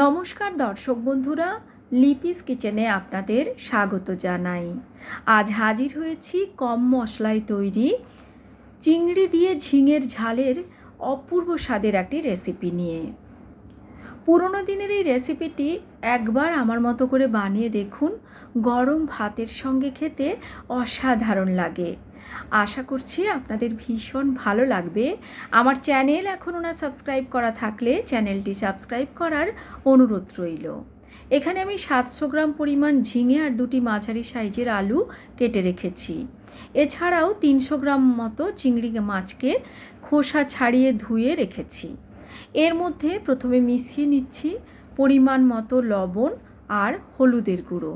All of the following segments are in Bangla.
নমস্কার দর্শক বন্ধুরা, লিপিস কিচেনে আপনাদের স্বাগত জানাই। আজ হাজির হয়েছি কম মশলায় তৈরি, চিংড়ি দিয়ে ঝিঙের ঝালের অপূর্ব স্বাদের একটি রেসিপি নিয়ে। পুরনো দিনের এই রেসিপিটি একবার আমার মতো করে বানিয়ে দেখুন। গরম ভাতের সঙ্গে খেতে অসাধারণ লাগে। আশা করছি আপনাদের ভীষণ ভালো লাগবে। আমার চ্যানেল এখনও না সাবস্ক্রাইব করা থাকলে চ্যানেলটি সাবস্ক্রাইব করার অনুরোধ রইল। এখানে আমি সাতশো গ্রাম পরিমাণ ঝিঙে আর দুটি মাঝারি সাইজের আলু কেটে রেখেছি। এছাড়াও তিনশো গ্রাম মতো চিংড়ি মাছকে খোসা ছাড়িয়ে ধুয়ে রেখেছি। এর মধ্যে প্রথমে মিশিয়ে নিচ্ছি পরিমাণ মতো লবণ আর হলুদের গুঁড়ো।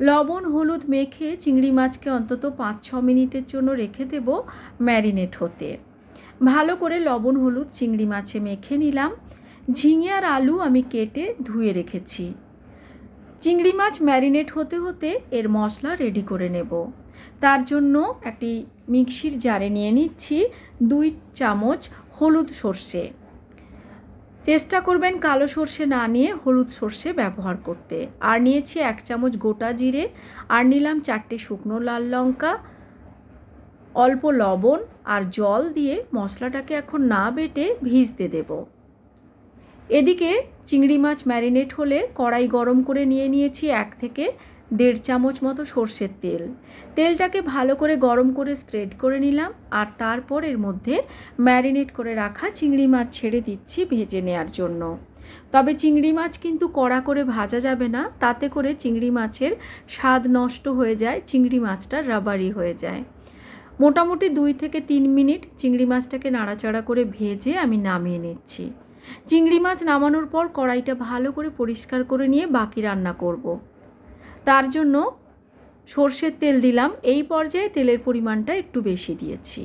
লবণ, হলুদ মেখে চিংড়ি মাছকে অন্তত পাঁচ ছ মিনিটের জন্য রেখে দেব ম্যারিনেট হতে। ভালো করে লবণ, হলুদ, চিংড়ি মাছে মেখে নিলাম। ঝিঙে আর আলু আমি কেটে ধুয়ে রেখেছি। চিংড়ি মাছ ম্যারিনেট হতে হতে এর মশলা রেডি করে নেব। তার জন্য একটি মিক্সির জারে নিয়ে নিচ্ছি দুই চামচ হলুদ সর্ষে। চেষ্টা করবেন কালো সর্ষে না নিয়ে হলুদ সর্ষে ব্যবহার করতে। আর নিয়েছি এক চামচ গোটা জিরে, আর নিলাম চারটে শুকনো লাল লঙ্কা, অল্প লবণ আর জল দিয়ে মশলাটাকে এখন না বেটে ভিজতে দেব। এদিকে চিংড়ি মাছ ম্যারিনেট হলে কড়াই গরম করে নিয়ে নিয়েছি এক থেকে দেড় চামচ মতো সর্ষের তেল। তেলটাকে ভালো করে গরম করে স্প্রেড করে নিলাম আর তারপর এর মধ্যে ম্যারিনেট করে রাখা চিংড়ি মাছ ছেড়ে দিচ্ছি ভেজে নেওয়ার জন্য। তবে চিংড়ি মাছ কিন্তু কড়া করে ভাজা যাবে না, তাতে করে চিংড়ি মাছের স্বাদ নষ্ট হয়ে যায়, চিংড়ি মাছটা রাবারি হয়ে যায়। মোটামুটি দুই থেকে তিন মিনিট চিংড়ি মাছটাকে নাড়াচাড়া করে ভেজে আমি নামিয়ে নিচ্ছি। চিংড়ি মাছ নামানোর পর কড়াইটা ভালো করে পরিষ্কার করে নিয়ে বাকি রান্না করব। তার জন্য সর্ষের তেল দিলাম। এই পর্যায়ে তেলের পরিমাণটা একটু বেশি দিয়েছি।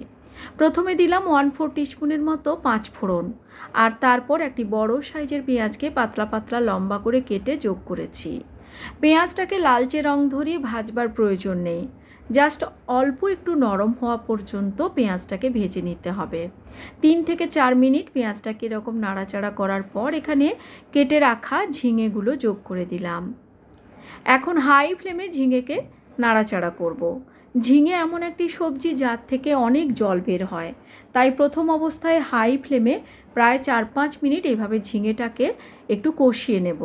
প্রথমে দিলাম ওয়ান ফোর টিস্পুনের মতো পাঁচ ফোড়ন। আর তারপর একটি বড় সাইজের পেঁয়াজকে পাতলা পাতলা লম্বা করে কেটে যোগ করেছি। পেঁয়াজটাকে লালচে রং ধরিয়ে ভাজবার প্রয়োজন নেই। জাস্ট অল্প একটু নরম হওয়া পর্যন্ত পেঁয়াজটাকে ভেজে নিতে হবে। তিন থেকে চার মিনিট পেঁয়াজটাকে এরকম নাড়াচাড়া করার পর এখানে কেটে রাখা ঝিঙেগুলো যোগ করে দিলাম। এখন হাই ফ্লেমে ঝিঙেকে নাড়াচাড়া করব। ঝিঙে এমন একটি সবজি যার থেকে অনেক জল বের হয়। তাই প্রথম অবস্থায় হাই ফ্লেমে প্রায় চার পাঁচ মিনিট এভাবে ঝিঙেটাকে একটু কষিয়ে নেব।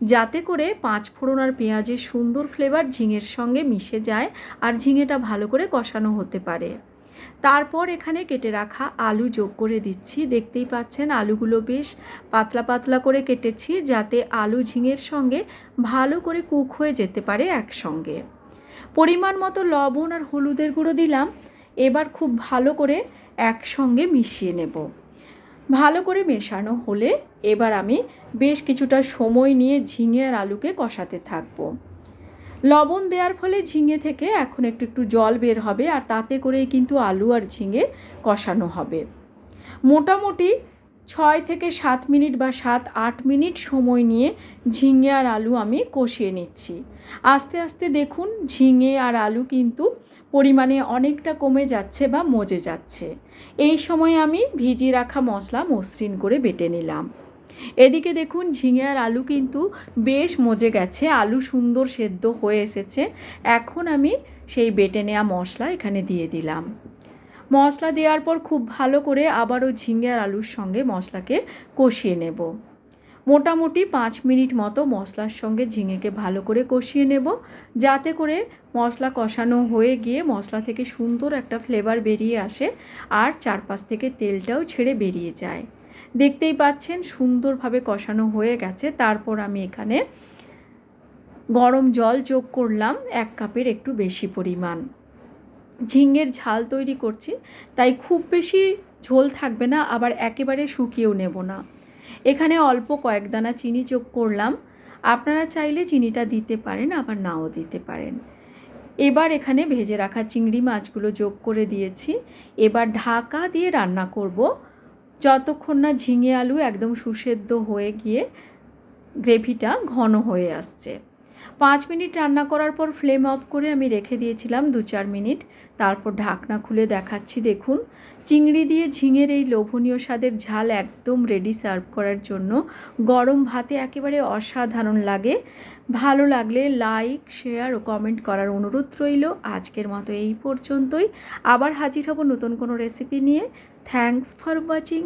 যাতে করে পাঁচ ফোড়ন আর পেঁয়াজের সুন্দর ফ্লেভার ঝিঙের সঙ্গে মিশে যায় আর ঝিঙেটা ভালো করে কষানো হতে পারে। তারপর এখানে কেটে রাখা আলু যোগ করে দিচ্ছি। দেখতেই পাচ্ছেন আলুগুলো বেশ পাতলা পাতলা করে কেটেছি যাতে আলু ঝিঙের সঙ্গে ভালো করে কুক হয়ে যেতে পারে একসঙ্গে। পরিমাণ মতো লবণ আর হলুদের গুঁড়ো দিলাম। এবার খুব ভালো করে একসঙ্গে মিশিয়ে নেব। ভালো করে মেশানো হলে এবার আমি বেশ কিছুটা সময় নিয়ে ঝিঙে আর আলুকে কষাতে থাকব। লবণ দেওয়ার ফলে ঝিঙে থেকে এখন একটু একটু জল বের হবে আর তাতে করেই কিন্তু আলু আর ঝিঙে কষানো হবে। মোটামুটি ছয় থেকে সাত মিনিট বা সাত, আট মিনিট সময় নিয়ে ঝিঙে আর আলু আমি কষিয়ে নিচ্ছি। আস্তে আস্তে দেখুন ঝিঙে আর আলু কিন্তু পরিমাণে অনেকটা কমে যাচ্ছে বা মজে যাচ্ছে। এই সময় আমি ভিজিয়ে রাখা মশলা মসৃণ করে বেটে নিলাম। এদিকে দেখুন, ঝিঙে আর আলু কিন্তু বেশ মজে গেছে। আলু সুন্দর সেদ্ধ হয়ে এসেছে। এখন আমি সেই বেটে নেওয়া মশলা এখানে দিয়ে দিলাম। মশলা দেওয়ার পর খুব ভালো করে আবারও ঝিঙে আর আলুর সঙ্গে মশলাকে কষিয়ে নেব। মোটামুটি পাঁচ মিনিট মতো মশলার সঙ্গে ঝিঙেকে ভালো করে কষিয়ে নেব। যাতে করে মশলা কষানো হয়ে গিয়ে মশলা থেকে সুন্দর একটা ফ্লেভার বেরিয়ে আসে আর চারপাশ থেকে তেলটাও ছেড়ে বেরিয়ে যায়। দেখতেই পাচ্ছেন সুন্দরভাবে কষানো হয়ে গেছে। তারপর আমি এখানে গরম জল যোগ করলাম এক কাপের একটু বেশি পরিমাণ। ঝিঙের ঝাল তৈরি করছি, তাই খুব বেশি ঝোল থাকবে না, আবার একেবারে শুকিয়েও নেব না। এখানে অল্প কয়েক দানা চিনি যোগ করলাম। আপনারা চাইলে চিনিটা দিতে পারেন, আবার নাও দিতে পারেন। এবার এখানে ভেজে রাখা চিংড়ি মাছগুলো যোগ করে দিয়েছি। এবার ঢাকা দিয়ে রান্না করব। যতক্ষণ না ঝিঙে আলু একদম সুসেদ্ধ হয়ে গিয়ে গ্রেভিটা ঘন হয়ে আসছে। পাঁচ মিনিট রান্না করার পর ফ্লেম অফ করে আমি রেখে দিয়েছিলাম দু চার মিনিট। তারপর ঢাকনা খুলে দেখাচ্ছি, দেখুন। চিংড়ি দিয়ে ঝিঙের এই লোভনীয় স্বাদের ঝাল একদম রেডি সার্ভ করার জন্য। গরম ভাতে একেবারে অসাধারণ লাগে। ভালো লাগলে লাইক শেয়ার ও কমেন্ট করার অনুরোধ রইল। আজকের মতো এই পর্যন্তই। আবার হাজির হব নতুন কোনো রেসিপি নিয়ে। Thanks for watching